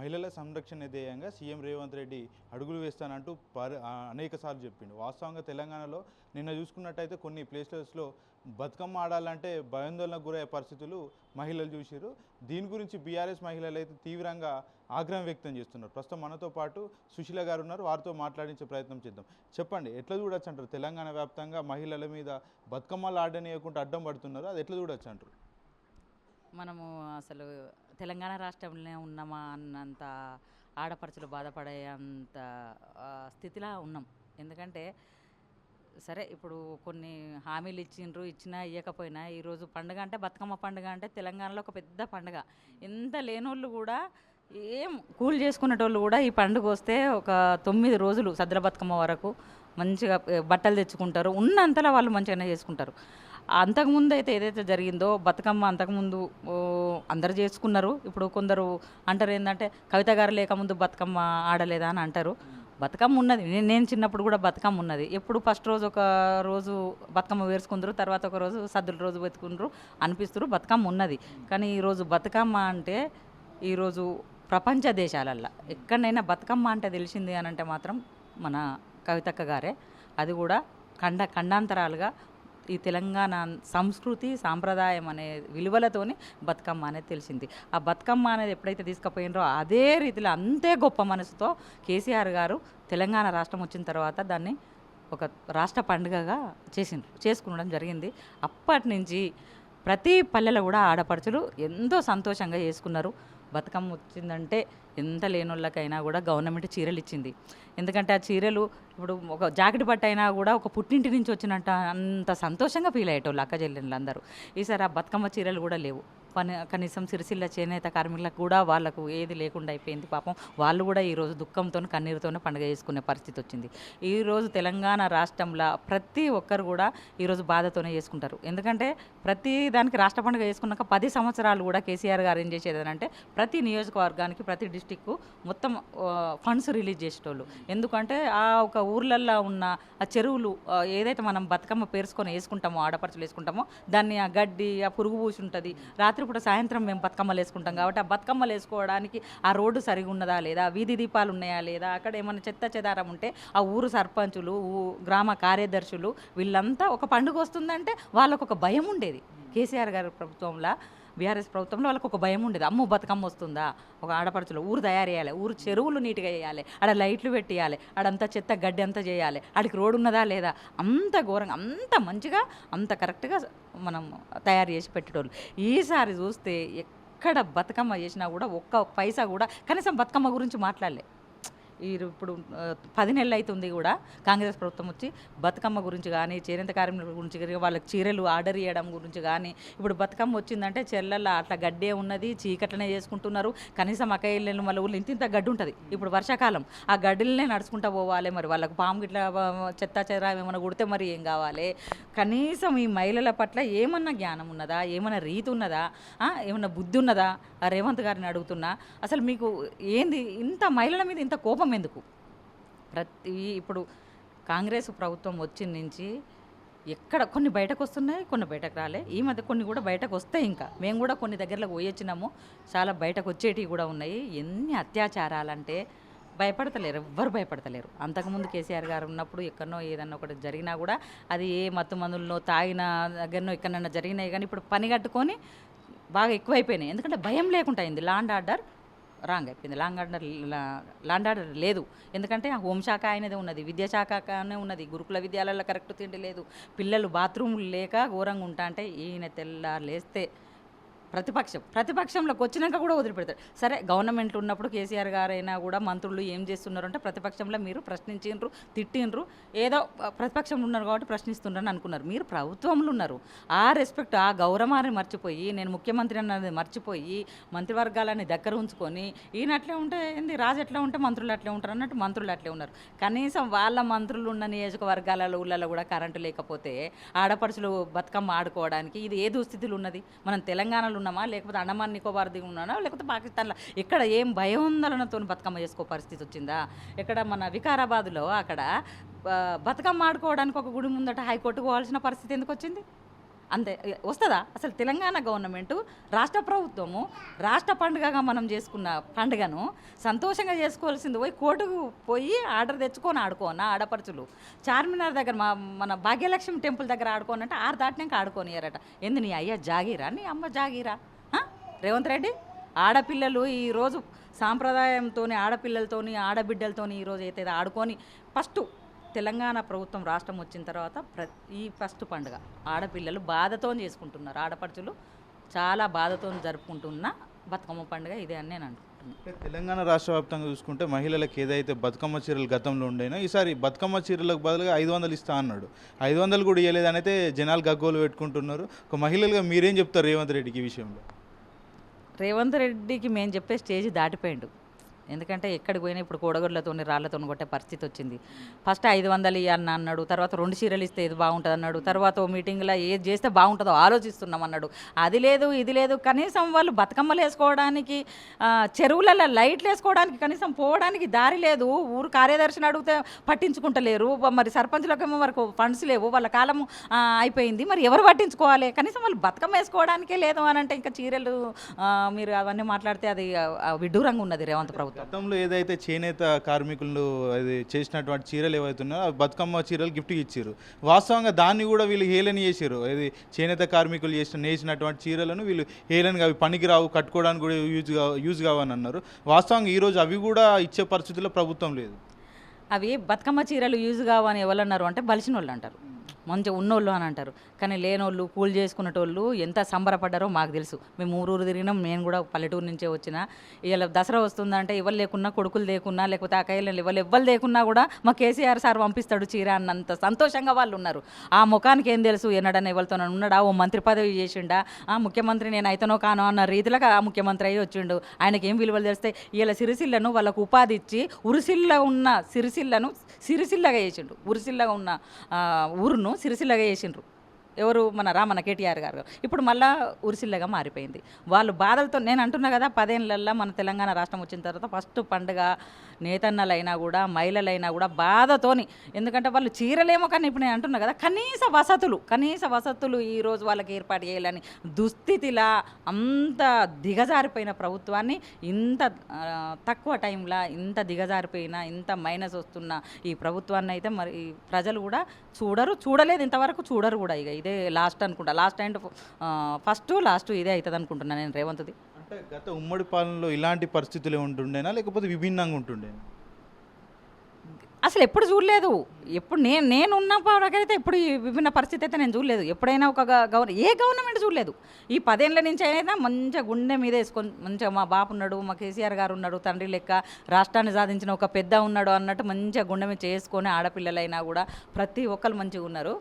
మహిళల సంరక్షణ ధ్యేయంగా సీఎం రేవంత్ రెడ్డి అడుగులు వేస్తానంటూ పరి అనేక సార్లు చెప్పిండు. వాస్తవంగా తెలంగాణలో నిన్న చూసుకున్నట్టయితే కొన్ని ప్లేసెస్లో బతుకమ్మ ఆడాలంటే భయాందోళనకు గురయ్యే పరిస్థితులు మహిళలు చూసిరు దీని గురించి బీఆర్ఎస్ మహిళలు అయితే తీవ్రంగా ఆగ్రహం వ్యక్తం చేస్తున్నారు. ప్రస్తుతం మనతో పాటు సుశీల గారు ఉన్నారు. వారితో మాట్లాడించే ప్రయత్నం చేద్దాం. చెప్పండి ఎట్లా చూడొచ్చు అంటారు? తెలంగాణ వ్యాప్తంగా మహిళల మీద బతుకమ్మలు ఆడనీయకుండా అడ్డం పడుతున్నారు. అది ఎట్లా చూడొచ్చు అంటారు? మనము అసలు తెలంగాణ రాష్ట్రంలో ఉన్నామా అన్నంత ఆడపడుచులు బాధపడే అంత స్థితిలో ఉన్నాం. ఎందుకంటే సరే ఇప్పుడు కొన్ని హామీలు ఇచ్చిండ్రు ఇచ్చినా ఇవ్వకపోయినా ఈరోజు పండుగ అంటే బతుకమ్మ పండుగ అంటే తెలంగాణలో ఒక పెద్ద పండుగ. ఎంత లేనోళ్ళు కూడా ఏం కూల్ చేసుకునేటోళ్ళు కూడా ఈ పండుగ వస్తే ఒక తొమ్మిది రోజులు సద్ర బతుకమ్మ వరకు మంచిగా బట్టలు తెచ్చుకుంటారు. ఉన్నంతలో వాళ్ళు మంచిగానే చేసుకుంటారు. అంతకుముందు అయితే ఏదైతే జరిగిందో బతుకమ్మ అంతకుముందు అందరు చేసుకున్నారు. ఇప్పుడు కొందరు అంటారు ఏంటంటే కవిత గారు లేకముందు బతుకమ్మ ఆడలేదా అని అంటారు. బతుకమ్మ ఉన్నది. నేను చిన్నప్పుడు కూడా బతుకమ్మ ఉన్నది. ఎప్పుడు ఫస్ట్ రోజు ఒక రోజు బతుకమ్మ వేసుకుందరు తర్వాత ఒక రోజు సద్దుల రోజు వెతుకుందరు అనిపిస్తారు బతుకమ్మ ఉన్నది. కానీ ఈరోజు బతుకమ్మ అంటే ఈరోజు ప్రపంచ దేశాలల్లో. ఎక్కడైనా బతుకమ్మ అంటే తెలిసింది అని అంటే మాత్రం మన కవితక్క గారే. అది కూడా ఖండ ఖండాంతరాలుగా ఈ తెలంగాణ సంస్కృతి సాంప్రదాయం అనే విలువలతోనే బతుకమ్మ అనేది తెలిసింది. ఆ బతుకమ్మ అనేది ఎప్పుడైతే తీసుకుపోయినరో అదే రీతిలో అంతే గొప్ప మనసుతో కేసీఆర్ గారు తెలంగాణ రాష్ట్రం వచ్చిన తర్వాత దాన్ని ఒక రాష్ట్ర పండుగగా చేసిండ్రు చేసుకునడం జరిగింది. అప్పటి నుంచి ప్రతి పల్లెలో కూడా ఆడపడుచులు ఎంతో సంతోషంగా చేసుకున్నారు. బతుకమ్మ వచ్చిందంటే ఎంత లేనోళ్ళకైనా కూడా గవర్నమెంట్ చీరలు ఇచ్చింది ఎందుకంటే ఆ చీరలు ఇప్పుడు ఒక జాకెట్ బట్ట అయినా కూడా ఒక పుట్టింటి నుంచి వచ్చినట్టు అంత సంతోషంగా ఫీల్ అయ్యేటోళ్ళు అక్క చెల్లెళ్ళు అందరూ ఈసారి ఆ బతుకమ్మ చీరలు కూడా లేవు. పని కనీసం సిరిసిల్ల చేనేత కార్మికులకు కూడా వాళ్ళకు ఏది లేకుండా అయిపోయింది పాపం. వాళ్ళు కూడా ఈరోజు దుఃఖంతో కన్నీరుతోనే పండుగ చేసుకునే పరిస్థితి వచ్చింది. ఈరోజు తెలంగాణ రాష్ట్రంలో ప్రతి ఒక్కరు కూడా ఈరోజు బాధతోనే చేసుకుంటారు. ఎందుకంటే ప్రతి దానికి రాష్ట్ర పండుగ చేసుకున్నాక పది సంవత్సరాలు కూడా కేసీఆర్ గారు ఏం చేసేది అంటే ప్రతి నియోజకవర్గానికి ప్రతి డిస్టిక్ మొత్తం ఫండ్స్ రిలీజ్ చేసేటోళ్ళు. ఎందుకంటే ఆ ఒక ఊర్లల్లో ఉన్న ఆ చెరువులు ఏదైతే మనం బతుకమ్మ పేర్చుకొని వేసుకుంటామో ఆడపడుచులు వేసుకుంటామో దాన్ని ఆ గడ్డి ఆ పురుగు పూసి ఉంటుంది. రాత్రి రాత్రిపూట సాయంత్రం మేము బతుకమ్మలు వేసుకుంటాం కాబట్టి ఆ బతుకమ్మలు వేసుకోవడానికి ఆ రోడ్డు సరిగా ఉన్నదా లేదా? వీధి దీపాలు ఉన్నాయా లేదా? అక్కడ ఏమైనా చెత్త చెదారం ఉంటే ఆ ఊరు సర్పంచులు గ్రామ కార్యదర్శులు వీళ్ళంతా ఒక పండుగ వస్తుందంటే వాళ్ళకు ఒక భయం ఉండేది. కేసీఆర్ గారి ప్రభుత్వంలో బీఆర్ఎస్ ప్రభుత్వంలో వాళ్ళకి ఒక భయం ఉండేది. అమ్ము బతుకమ్మ వస్తుందా? ఒక ఆడపడుచులు ఊరు తయారు చేయాలి ఊరు చెరువులు నీట్గా వేయాలి ఆడ లైట్లు పెట్టేయాలి ఆడంతా చెత్త గడ్డి అంతా చేయాలి ఆడికి రోడ్డు ఉన్నదా లేదా? అంత ఘోరంగా అంత మంచిగా అంత కరెక్ట్గా మనం తయారు చేసి పెట్టేటోళ్ళు. ఈసారి చూస్తే ఎక్కడ బతుకమ్మ చేసినా కూడా ఒక్క పైసా కూడా కనీసం బతుకమ్మ గురించి మాట్లాడలే. ఇప్పుడు పది నెలలు అవుతుంది కూడా కాంగ్రెస్ ప్రభుత్వం వచ్చి బతుకమ్మ గురించి కానీ చేనేత కార్మికుల గురించి కానీ వాళ్ళకి చీరలు ఆర్డర్ చేయడం గురించి కానీ ఇప్పుడు బతుకమ్మ వచ్చిందంటే చెల్లెళ్ళ అట్లా గడ్డే ఉన్నది చీకట్లనే చేసుకుంటున్నారు. కనీసం అక్క ఇళ్ళు మళ్ళీ ఊళ్ళో ఇంత ఇంత గడ్డి ఉంటుంది. ఇప్పుడు వర్షాకాలం ఆ గడ్డిలనే నడుచుకుంటా పోవాలి మరి. వాళ్ళకు పాము గిట్ల చెత్త చెర ఏమైనా కుడితే మరి ఏం కావాలి? కనీసం ఈ మహిళల పట్ల ఏమన్నా జ్ఞానం ఉన్నదా? ఏమన్నా రీతి ఉన్నదా? ఏమన్నా బుద్ధి ఉన్నదా? రేవంత్ గారిని అడుగుతున్నా అసలు మీకు ఏంది ఇంత మహిళల మీద ఇంత కోపం ఎందుకు? ప్రతి ఇప్పుడు కాంగ్రెస్ ప్రభుత్వం వచ్చిన నుంచి ఎక్కడ కొన్ని బయటకు వస్తున్నాయి కొన్ని బయటకు రాలే. ఈ మధ్య కొన్ని కూడా బయటకు వస్తాయి ఇంకా. మేము కూడా కొన్ని దగ్గరలోకి పోయొచ్చినాము చాలా బయటకు వచ్చేటివి కూడా ఉన్నాయి. ఎన్ని అత్యాచారాలంటే భయపడతలేరు ఎవ్వరు భయపడతలేరు. అంతకుముందు కేసీఆర్ గారు ఉన్నప్పుడు ఎక్కడనో ఏదన్నా ఒకటి జరిగినా కూడా అది ఏ మత్తు మందుల్లో తాగిన దగ్గరనో ఎక్కడన్నా జరిగినాయి కానీ ఇప్పుడు పని కట్టుకొని బాగా ఎక్కువైపోయినాయి. ఎందుకంటే భయం లేకుండా అయింది. లాండ్ ఆర్డర్ రాంగ్ అయిపోయింది. Law and order law and order లేదు. ఎందుకంటే ఆ హోంశాఖ ఆయనదే ఉన్నది. విద్యాశాఖనే ఉన్నది. గురుకుల విద్యాలయాల్లో కరెక్ట్ తిండి లేదు. పిల్లలు బాత్రూములు లేక ఘోరంగా ఉంటా అంటే ఈయన తెల్లారు లేస్తే ప్రతిపక్షం. ప్రతిపక్షంలోకి వచ్చినాక కూడా వదిలిపెడతారు సరే గవర్నమెంట్ ఉన్నప్పుడు కేసీఆర్ గారైనా కూడా మంత్రులు ఏం చేస్తున్నారు అంటే ప్రతిపక్షంలో మీరు ప్రశ్నించిండ్రు తిట్టిండ్రు ఏదో ప్రతిపక్షంలో ఉన్నారు కాబట్టి ప్రశ్నిస్తుండ్రని అనుకున్నారు. మీరు ప్రభుత్వంలో ఉన్నారు. ఆ రెస్పెక్ట్ ఆ గౌరవాన్ని మర్చిపోయి నేను ముఖ్యమంత్రి అన్నది మర్చిపోయి మంత్రివర్గాలని దగ్గర ఉంచుకొని ఈయన అట్లే ఉంటే ఏంది? రాజు ఎట్లా ఉంటే మంత్రులు అట్లే ఉంటారు అన్నట్టు మంత్రులు అట్లే ఉన్నారు. కనీసం వాళ్ళ మంత్రులు ఉన్న నియోజకవర్గాలలో ఊళ్ళలో కూడా కరెంటు లేకపోతే ఆడపడుచులు బతుకమ్మ ఆడుకోవడానికి ఇది ఏ దుస్థితిలో ఉన్నది? మనం తెలంగాణలో ఉన్నామా? లేకపోతే అండమాన్ నికోబార్ దిగి ఉన్నామా లేకపోతే పాకిస్తాన్లో ఇక్కడ ఏం భయోందలనతో బతుకమ్మ చేసుకో పరిస్థితి వచ్చిందా? ఇక్కడ మన వికారాబాద్లో అక్కడ బతుకమ్మ ఆడుకోవడానికి ఒక గుడి ముందట హైకోర్టు పోవాల్సిన పరిస్థితి ఎందుకు వచ్చింది? అంతే వస్తుందా? అసలు తెలంగాణ గవర్నమెంట్ రాష్ట్ర ప్రభుత్వము రాష్ట్ర పండుగగా మనం చేసుకున్న పండుగను సంతోషంగా చేసుకోవాల్సింది పోయి కోర్టుకు పోయి ఆర్డర్ తెచ్చుకొని ఆడుకోనా ఆడపడుచులు. చార్మినార్ దగ్గర మా మన భాగ్యలక్ష్మి టెంపుల్ దగ్గర ఆడుకోనంటే ఆరు దాటినాక ఆడుకోనియారట ఎందు నీ అయ్యా జాగీరా? నీ అమ్మ జాగీరా? రేవంత్ రెడ్డి? ఆడపిల్లలు ఈరోజు సాంప్రదాయంతో ఆడపిల్లలతోని ఆడబిడ్డలతోని ఈరోజు అయితే ఆడుకొని ఫస్ట్ తెలంగాణ ప్రభుత్వం రాష్ట్రం వచ్చిన తర్వాత ప్ర ఈ ఫస్ట్ పండుగ. ఆడపిల్లలు బాధతో చేసుకుంటున్నారు. ఆడపడుచులు చాలా బాధతో జరుపుకుంటున్న బతుకమ్మ పండుగ ఇదే అని నేను అనుకుంటున్నాను తెలంగాణ రాష్ట్ర వ్యాప్తంగా చూసుకుంటే మహిళలకు ఏదైతే బతుకమ్మ చీరలు గతంలో ఉండేనో ఈసారి బతుకమ్మ చీరలకు బదులుగా ఐదు వందలు ఇస్తా అన్నాడు. ఐదు వందలు కూడా ఇవ్వలేదని అయితే జనాలు గగ్గోలు పెట్టుకుంటున్నారు. ఒక మహిళలుగా మీరేం చెప్తారు రేవంత్ రెడ్డికి ఈ విషయంలో? రేవంత్ రెడ్డికి మేము చెప్పే స్టేజ్ దాటిపోయిండు. ఎందుకంటే ఎక్కడికి పోయినా ఇప్పుడు కోడగొడ్లతో రాళ్ళతో కొట్టే పరిస్థితి వచ్చింది. ఫస్ట్ ఐదు వందలు ఇవ్వన్న అన్నాడు తర్వాత రెండు చీరలు ఇస్తే ఇది బాగుంటుంది అన్నాడు తర్వాత ఓ మీటింగ్లో ఏది చేస్తే బాగుంటుందో ఆలోచిస్తున్నాం అన్నాడు. అది లేదు ఇది లేదు కనీసం వాళ్ళు బతుకమ్మలు వేసుకోవడానికి చెరువులలో లైట్లు వేసుకోవడానికి కనీసం పోవడానికి దారి లేదు. ఊరు కార్యదర్శిని అడిగితే పట్టించుకుంటలేరు. మరి సర్పంచ్లకేమో వరకు ఫండ్స్ లేవు. వాళ్ళ కాలం అయిపోయింది. మరి ఎవరు పట్టించుకోవాలి? కనీసం వాళ్ళు బతుకమ్మ వేసుకోవడానికే లేదు అని అంటే ఇంకా చీరలు మీరు అవన్నీ మాట్లాడితే అది విడ్డూరంగా ఉన్నది రేవంత్ ప్రభుత్వం. గతంలో ఏదైతే చేనేత కార్మికులు అది చేసినటువంటి చీరలు ఏవైతే ఉన్నాయో బతుకమ్మ చీరలు గిఫ్ట్ ఇచ్చారు. వాస్తవంగా దాన్ని కూడా వీళ్ళు హేళన చేశారు. ఇది చేనేత కార్మికులు చేసిన నేసినటువంటి చీరలను వీళ్ళు హేళనగా అవి పనికిరావు కట్టుకోవడానికి కూడా యూజ్ కా యూజ్ కావని అన్నారు. వాస్తవంగా ఈరోజు అవి కూడా ఇచ్చే పరిస్థితుల్లో ప్రభుత్వం లేదు. అవి బతుకమ్మ చీరలు యూజ్ కావని ఎవరన్నారు అంటే బలిసిన వాళ్ళు అంటారు. మంచిగా ఉన్నోళ్ళు అని అంటారు. కానీ లేనోళ్ళు కూల్ చేసుకునేటోళ్ళు ఎంత సంబరపడ్డారో మాకు తెలుసు. మేము ఊరూరు తిరిగినాం నేను కూడా పల్లెటూరు నుంచే వచ్చిన. ఇలా దసరా వస్తుందంటే ఎవరు లేకున్నా కొడుకులు లేకున్నా లేకపోతే అక్కయ్యలు ఎవరు ఎవ్వరు లేకున్నా కూడా మా కేసీఆర్ సార్ పంపిస్తాడు చీర అన్నంత సంతోషంగా వాళ్ళు ఉన్నారు. ఆ ముఖానికి ఏం తెలుసు? ఎన్నడని ఎవరితో ఉన్నాడా? ఓ మంత్రి పదవి చేసిండా? ఆ ముఖ్యమంత్రి నేను అయితేనో కానో అన్న రీతిలో ఆ ముఖ్యమంత్రి అయ్యి వచ్చిండు. ఆయనకి ఏం విలువలు తెలిస్తే ఇలా సిరిసిల్లను వాళ్ళకు ఉపాధి ఇచ్చి ఉరిసిల్ల ఉన్న సిరిసిల్లను సిరిసిల్లగా చేసిండు. ఉరిసిల్లగా ఉన్న ఊరును సిరిసిల్లగా చేసిండ్రు. ఎవరు మన రామన్న కేటీఆర్ గారు. ఇప్పుడు మళ్ళా ఉరిసిల్లగా మారిపోయింది. వాళ్ళు బాధలతో నేను అంటున్నా కదా పదేళ్ళల్లో మన తెలంగాణ రాష్ట్రం వచ్చిన తర్వాత ఫస్ట్ పండుగ నేతన్నలైనా కూడా మహిళలైనా కూడా బాధతోని ఎందుకంటే వాళ్ళు చీరలేమో కానీ ఇప్పుడు నేను అంటున్నా కదా కనీస వసతులు కనీస వసతులు ఈరోజు వాళ్ళకి ఏర్పాటు చేయాలని దుస్థితిలా అంత దిగజారిపోయిన ప్రభుత్వాన్ని ఇంత తక్కువ టైంలో ఇంత దిగజారిపోయిన ఇంత మైనస్ వస్తున్న ఈ ప్రభుత్వాన్ని అయితే మరి ప్రజలు కూడా చూడరు చూడలేదు ఇంతవరకు చూడరు కూడా ఇక ఇదే లాస్ట్ అనుకుంటా. లాస్ట్ అండ్ ఫస్ట్ లాస్ట్ ఇదే అవుతుంది అనుకుంటున్నాను నేను రేవంత్ది. అంటే గత ఉమ్మడి పాలనలో ఇలాంటి పరిస్థితులు ఉంటుండేనా? లేకపోతే విభిన్నంగా ఉంటుండేనా? అసలు ఎప్పుడు చూడలేదు. ఎప్పుడు నేను నేను ఉన్న అయితే ఎప్పుడు ఈ విభిన్న పరిస్థితి అయితే నేను చూడలేదు. ఎప్పుడైనా ఒక గవర్న ఏ గవర్నమెంట్ చూడలేదు. ఈ పదేళ్ళ నుంచి అయినా మంచిగా గుండె మీద వేసుకొని మంచిగా మా బాపు ఉన్నాడు మా కేసీఆర్ గారు ఉన్నాడు తండ్రి లెక్క రాష్ట్రాన్ని సాధించిన ఒక పెద్ద ఉన్నాడు అన్నట్టు మంచిగా గుండె మీద చేసుకొని ఆడపిల్లలైనా కూడా ప్రతి ఒక్కరు మంచిగా ఉన్నారు.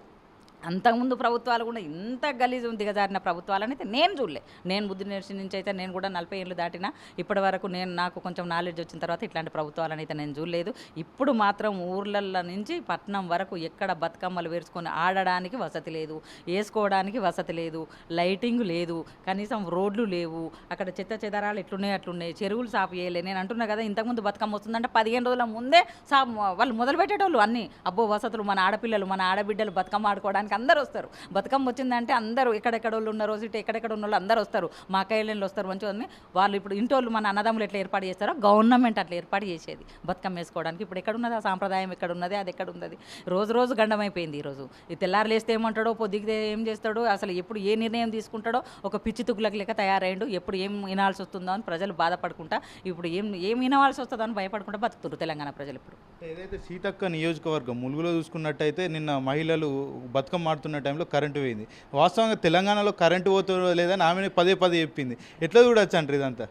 అంతకుముందు ప్రభుత్వాలు కూడా ఇంత గలీజు దిగజారిన ప్రభుత్వాలని అయితే నేను చూడలే. నేను బుద్ధి నేర్చి నుంచి అయితే నేను కూడా నలభై ఏళ్ళు దాటిన ఇప్పటి వరకు నేను నాకు కొంచెం నాలెడ్జ్ వచ్చిన తర్వాత ఇట్లాంటి ప్రభుత్వాలని అయితే నేను చూడలేదు. ఇప్పుడు మాత్రం ఊర్లల్లో నుంచి పట్నం వరకు ఎక్కడ బతుకమ్మలు వేర్చుకొని ఆడడానికి వసతి లేదు వేసుకోవడానికి వసతి లేదు లైటింగ్ లేదు కనీసం రోడ్లు లేవు అక్కడ చెత్త చెదరాలు ఎట్లున్నాయి అట్లున్నాయి చెరువులు సాపు చేయలే. నేను అంటున్నా కదా ఇంతకుముందు బతుకమ్మ వస్తుందంటే పదిహేను రోజుల ముందే సా వాళ్ళు మొదలు పెట్టేటోళ్ళు అన్నీ. అబ్బో వసతులు మన ఆడపిల్లలు మన ఆడబిడ్డలు బతుకమ్మ ఆడుకోవడానికి అందరూ వస్తారు. బతుకమ్మ వచ్చిందంటే అందరూ ఎక్కడెక్కడ వాళ్ళు ఉన్న రోజు ఇటు ఎక్కడెక్కడ ఉన్న వాళ్ళు అందరూ వస్తారు. మా కైలేళ్ళు వస్తారు మంచిగా ఉంది. వాళ్ళు ఇప్పుడు ఇంటోళ్ళు మన అన్నదమ్ములు ఎట్లా ఏర్పాటు చేస్తారో గవర్నమెంట్ అట్లా ఏర్పాటు చేసేది బతుకమ్మ వేసుకోవడానికి. ఇప్పుడు ఎక్కడ ఉన్నది ఆ సాంప్రదాయం ఎక్కడ ఉన్నది అది ఎక్కడ ఉన్నది రోజు రోజు గండమైపోయింది ఈరోజు ఈ తెల్లారు లేస్తే ఏమంటాడో పొద్దుగితే ఏం చేస్తాడో అసలు ఎప్పుడు ఏ నిర్ణయం తీసుకుంటాడో ఒక పిచ్చి తుగ్గులకు లెక్క తయారైండు. ఎప్పుడు ఏం వినాల్సి వస్తుందో అని ప్రజలు బాధపడుకుంటా ఇప్పుడు ఏం ఏం వినవాల్సి వస్తుందో అని భయపడకుండా బతుకుతారు తెలంగాణ ప్రజలు ఇప్పుడు. ఏదైతే సీతక్క నియోజకవర్గం ములుగులో చూసుకున్నట్టయితే నిన్న మహిళలు బతుకమ్మ ఆడుతున్న టైంలో కరెంటు పోయింది. వాస్తవంగా తెలంగాణలో కరెంటు పోతుందో లేదని ఆమె పదే పదే చెప్పింది. ఎట్లా చూడొచ్చు అంటారు ఇదంతా?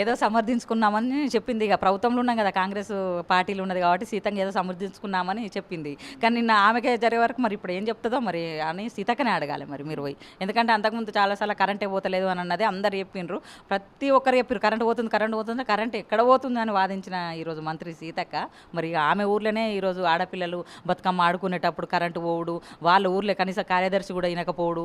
ఏదో సమర్థించుకున్నామని చెప్పింది. ఇక ప్రభుత్వంలో ఉన్నాం కదా కాంగ్రెస్ పార్టీలు ఉన్నది కాబట్టి సీతంగా ఏదో సమర్థించుకున్నామని చెప్పింది. కానీ నిన్న ఆమెకే జరిగే వరకు మరి ఇప్పుడు ఏం చెప్తుందో మరి అని సీతక్కనే అడగాలి మరి మీరు పోయి. ఎందుకంటే అంతకుముందు చాలాసార్లు కరెంటే పోతలేదు అని అన్నది అందరు చెప్పిండ్రు ప్రతి ఒక్కరు చెప్పారు కరెంట్ పోతుంది కరెంట్ పోతుంది కరెంట్ ఎక్కడ పోతుంది అని వాదించిన ఈరోజు మంత్రి సీతక్క. మరి ఆమె ఊర్లోనే ఈరోజు ఆడపిల్లలు బతుకమ్మ ఆడుకునేటప్పుడు కరెంటు పోవుడు వాళ్ళ ఊర్లో కనీసం కార్యదర్శి కూడా వినకపోవడు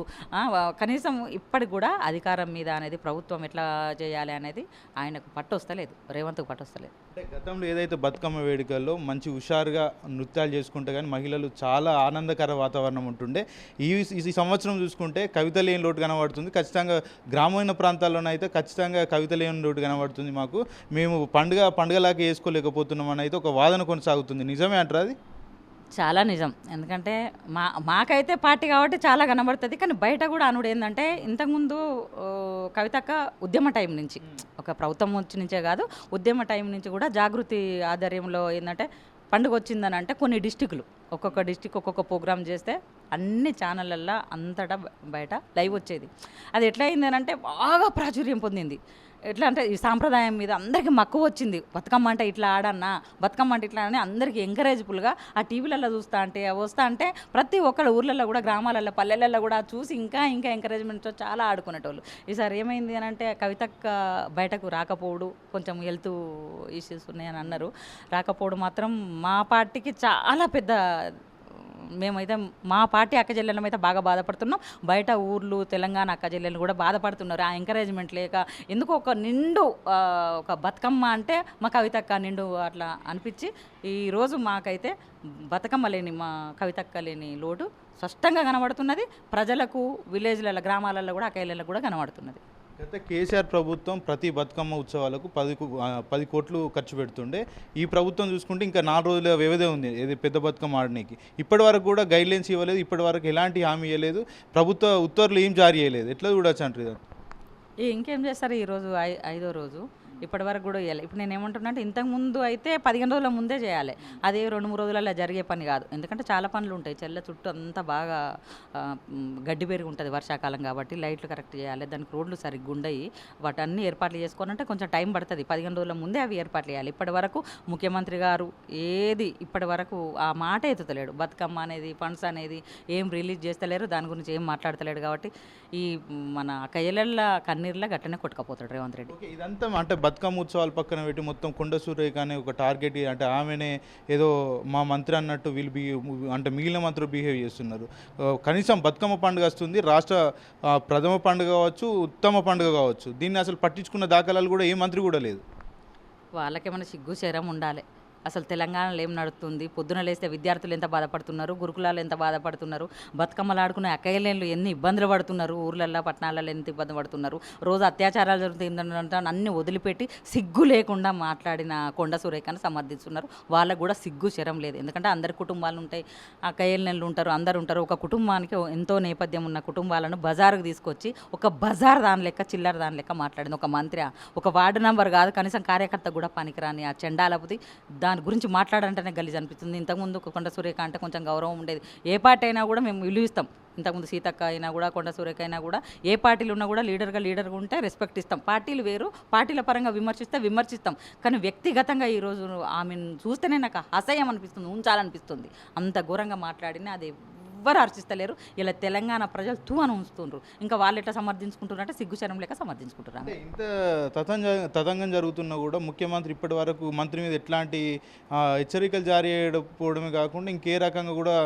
కనీసం ఇప్పటికి కూడా అధికారం మీద అనేది ప్రభుత్వం ఎట్లా చేయాలి అనేది ఆయనకు పట్టు వస్తలేదు రేవంత్కు పట్టు వస్తలేదు అంటే గతంలో ఏదైతే బతుకమ్మ వేడుకల్లో మంచి హుషారుగా నృత్యాలు చేసుకుంటే కానీ మహిళలు చాలా ఆనందకర వాతావరణం ఉంటుండే. ఈ ఈ సంవత్సరం చూసుకుంటే కవిత లేని లోటు కనబడుతుంది. ఖచ్చితంగా గ్రామీణ ప్రాంతాల్లోనైతే ఖచ్చితంగా కవిత లేని లోటు కనబడుతుంది మాకు. మేము పండుగ పండుగలాగా వేసుకోలేకపోతున్నాం అని అయితే ఒక వాదన కొనసాగుతుంది. నిజమే అంటారు అది? చాలా నిజం. ఎందుకంటే మా మాకైతే పార్టీ కాబట్టి చాలా కనబడుతుంది కానీ బయట కూడా అనుడు ఏంటంటే ఇంతకుముందు కవితక్క ఉద్యమ టైం నుంచి ఒక ప్రభుత్వం వచ్చి నుంచే కాదు ఉద్యమ టైం నుంచి కూడా జాగృతి ఆధ్వర్యంలో ఏంటంటే పండుగ వచ్చిందని అంటే కొన్ని డిస్టిక్లు. ఒక్కొక్క డిస్టిక్ ఒక్కొక్క ప్రోగ్రామ్ చేస్తే అన్ని ఛానళ్ళల్లో అంతటా బయట లైవ్ వచ్చేది. అది ఎట్లా అయింది అంటే బాగా ప్రాచుర్యం పొందింది. ఎట్లా అంటే ఈ సాంప్రదాయం మీద అందరికీ మక్కువ వచ్చింది. బతుకమ్మ అంటే ఇట్లా ఆడన్నా బతుకమ్మ అంటే ఇట్లా అని అందరికీ ఎంకరేజ్ఫుల్గా ఆ టీవీలలో చూస్తా అంటే వస్తా అంటే ప్రతి ఒక్కళ్ళ ఊర్లలో కూడా గ్రామాలలో పల్లెలలో కూడా చూసి ఇంకా ఇంకా ఎంకరేజ్మెంట్తో చాలా ఆడుకునేటోళ్ళు. ఈసారి ఏమైంది అని అంటే కవితక్క బయటకు రాకపోవడు కొంచెం హెల్త్ ఇష్యూస్ ఉన్నాయని అన్నారు. రాకపోవడం మాత్రం మా పార్టీకి చాలా పెద్ద మేమైతే మా పార్టీ అక్కజెల్లెలం అయితే బాగా బాధపడుతున్నాం. బయట ఊర్లు తెలంగాణ అక్కజెల్లెలు కూడా బాధపడుతున్నారు. ఆ ఎంకరేజ్మెంట్ లేక ఎందుకు ఒక నిండు ఒక బతుకమ్మ అంటే మా కవితక్క నిండు అట్లా అనిపించి ఈరోజు మాకైతే బతుకమ్మ లేని మా కవితక్క లేని లోటు స్పష్టంగా కనబడుతున్నది. ప్రజలకు విలేజ్లలో గ్రామాలలో కూడా అక్కయ్యలలో కూడా కనబడుతున్నది. గత కేసీఆర్ ప్రభుత్వం ప్రతి బతుకమ్మ ఉత్సవాలకు పది పది కోట్లు ఖర్చు పెడుతుండే. ఈ ప్రభుత్వం చూసుకుంటే ఇంకా నాలుగు రోజుల వ్యవధి ఉంది ఏది పెద్ద బతుకమ్మ ఆడడానికి ఇప్పటి వరకు కూడా గైడ్ లైన్స్ ఇవ్వలేదు ఇప్పటి వరకు ఎలాంటి హామీ ఇవ్వలేదు ప్రభుత్వ ఉత్తర్వులు ఏం జారీ చేయలేదు. ఎట్లా చూడొచ్చు అంటారు ఇంకేం చేస్తారు ఈరోజు ఐ ఐదో రోజు? ఇప్పటి వరకు కూడా చేయాలి. ఇప్పుడు నేను ఏమంటున్నా అంటే ఇంతకు ముందు అయితే పదిహేను రోజుల ముందే చేయాలి. అదే రెండు మూడు రోజులలో జరిగే పని కాదు. ఎందుకంటే చాలా పనులు ఉంటాయి. చెల్ల చుట్టూ అంతా బాగా గడ్డి పెరిగి ఉంటుంది వర్షాకాలం కాబట్టి లైట్లు కరెక్ట్ చేయాలి. దానికి రోడ్లు సరిగ్గా ఉండయి. వాటన్ని ఏర్పాట్లు చేసుకోవాలంటే కొంచెం టైం పడుతుంది. పదిహేను రోజుల ముందే అవి ఏర్పాట్లు చేయాలి. ఇప్పటి వరకు ముఖ్యమంత్రి గారు ఏది ఇప్పటి వరకు ఆ మాట ఎత్తుతలేడు. బతుకమ్మ అనేది ఫండ్స్ అనేది ఏం రిలీజ్ చేస్తలేరు. దాని గురించి ఏం మాట్లాడతలేడు కాబట్టి ఈ మన కయ్యల కన్నీర్ల గట్టనే కొట్టుకపోతాడు రేవంత్ రెడ్డి. ఇదంతా అంటే బతుకమ్మ ఉత్సవాలు పక్కన పెట్టి మొత్తం కొండ సూర్య అనే ఒక టార్గెట్ అంటే ఆమెనే ఏదో మా మంత్రి అన్నట్టు వీళ్ళు బి అంటే మిగిలిన మంత్రులు బిహేవ్ చేస్తున్నారు. కనీసం బతుకమ్మ పండుగ వస్తుంది రాష్ట్ర ప్రథమ పండుగ కావచ్చు ఉత్తమ పండుగ కావచ్చు. దీన్ని అసలు పట్టించుకున్న దాఖలాలు కూడా ఏ మంత్రి కూడా లేదు. వాళ్ళకేమైనా సిగ్గు శరం ఉండాలి. అసలు తెలంగాణలో ఏం నడుస్తుంది? పొద్దున లేస్తే విద్యార్థులు ఎంత బాధపడుతున్నారు? గురుకులాలు ఎంత బాధపడుతున్నారు? బతుకమ్మలు ఆడుకునే అక్కయ్యలేళ్ళు ఎన్ని ఇబ్బందులు పడుతున్నారు? ఊర్లల్లో పట్టణాలలో ఎంత ఇబ్బంది పడుతున్నారు? రోజు అత్యాచారాలు జరుగుతుందంటే అన్ని వదిలిపెట్టి సిగ్గు లేకుండా మాట్లాడిన కొండ సురేఖను సమర్థిస్తున్నారు. వాళ్ళకు కూడా సిగ్గు శరం లేదు. ఎందుకంటే అందరి కుటుంబాలు ఉంటాయి. అక్కయ్యలు ఉంటారు అందరు ఉంటారు. ఒక కుటుంబానికి ఎంతో నేపథ్యం ఉన్న కుటుంబాలను బజారుకు తీసుకొచ్చి ఒక బజార్ దాని లెక్క చిల్లర దాని లెక్క మాట్లాడింది. ఒక మంత్రి ఒక వార్డు నెంబర్ కాదు కనీసం కార్యకర్త కూడా పనికిరాని ఆ చెండాలపతి దాని దాని గురించి మాట్లాడంటేనే గలీజ్ అనిపిస్తుంది. ఇంతకుముందు కొండ సూర్యక అంటే కొంచెం గౌరవం ఉండేది. ఏ పార్టీ అయినా కూడా మేము విలువిస్తాం ఇంతకుముందు సీతక్క అయినా కూడా కొండ సూర్యక అయినా కూడా ఏ పార్టీలు ఉన్నా కూడా లీడర్గా లీడర్గా ఉంటే రెస్పెక్ట్ ఇస్తాం. పార్టీలు వేరు పార్టీల పరంగా విమర్శిస్తే విమర్శిస్తాం. కానీ వ్యక్తిగతంగా ఈరోజు ఆమెను చూస్తేనే నాకు అసహ్యం అనిపిస్తుంది ఉంచాలనిపిస్తుంది అంత ఘోరంగా మాట్లాడినా అది ఎవ్వరు ఆర్చిస్తలేరు ఇలా తెలంగాణ ప్రజలు తూ అని ఉంచుతుండ్రు. ఇంకా వాళ్ళు ఎట్లా సమర్థించుకుంటున్నారంటే సిగ్గుచరం లేక సమర్థించుకుంటున్నారు ఇంత తతంగ తతంగం జరుగుతున్నా కూడా ముఖ్యమంత్రి ఇప్పటి వరకు మంత్రి మీద ఎట్లాంటి హెచ్చరికలు జారీ చేయకపోవడమే కాకుండా ఇంకే రకంగా కూడా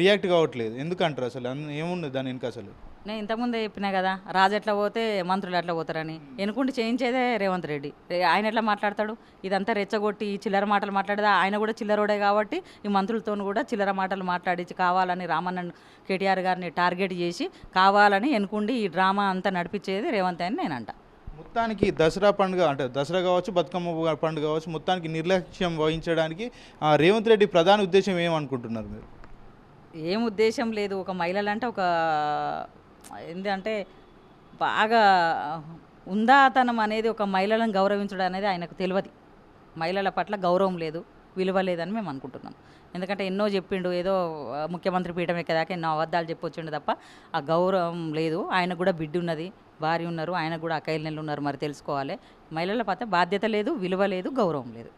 రియాక్ట్ కావట్లేదు. ఎందుకంటారు అసలు? ఏముంది దాని వెనుక అసలు? నేను ఇంతకుముందే చెప్పినా కదా రాజు ఎట్లా పోతే మంత్రులు ఎట్లా పోతారని. ఎనుకుంటే చేయించేదే రేవంత్ రెడ్డి. ఆయన ఎట్లా మాట్లాడతాడు? ఇదంతా రెచ్చగొట్టి ఈ చిల్లర మాటలు మాట్లాడదా? ఆయన కూడా చిల్లరోడే కాబట్టి ఈ మంత్రులతో కూడా చిల్లర మాటలు మాట్లాడించి కావాలని రామన్న కేటీఆర్ గారిని టార్గెట్ చేసి కావాలని ఎనుకుండి ఈ డ్రామా అంతా నడిపించేది రేవంత్ అని నేను అంట మొత్తానికి దసరా పండుగ అంటే దసరా కావచ్చు బతుకమ్మ పండుగ కావచ్చు మొత్తానికి నిర్లక్ష్యం వహించడానికి రేవంత్ రెడ్డి ప్రధాన ఉద్దేశం ఏమనుకుంటున్నారు మీరు? ఏం ఉద్దేశం లేదు. ఒక మహిళలంటే ఒక ఏంటంటే బాగా ఉందాతనం అనేది ఒక మహిళలను గౌరవించడం అనేది ఆయనకు తెలియదు. మహిళల పట్ల గౌరవం లేదు విలువ లేదని మేము అనుకుంటున్నాం. ఎందుకంటే ఎన్నో చెప్పిండు ఏదో ముఖ్యమంత్రి పీఠం ఎక్కదాకా ఎన్నో అబద్ధాలు చెప్పొచ్చిండు తప్ప ఆ గౌరవం లేదు. ఆయన కూడా బిడ్డ ఉన్నది భార్య ఉన్నారు ఆయన కూడా అక్కయ్యలు ఉన్నారు మరి తెలుసుకోవాలి. మహిళల పట్ల బాధ్యత లేదు విలువ లేదు గౌరవం లేదు.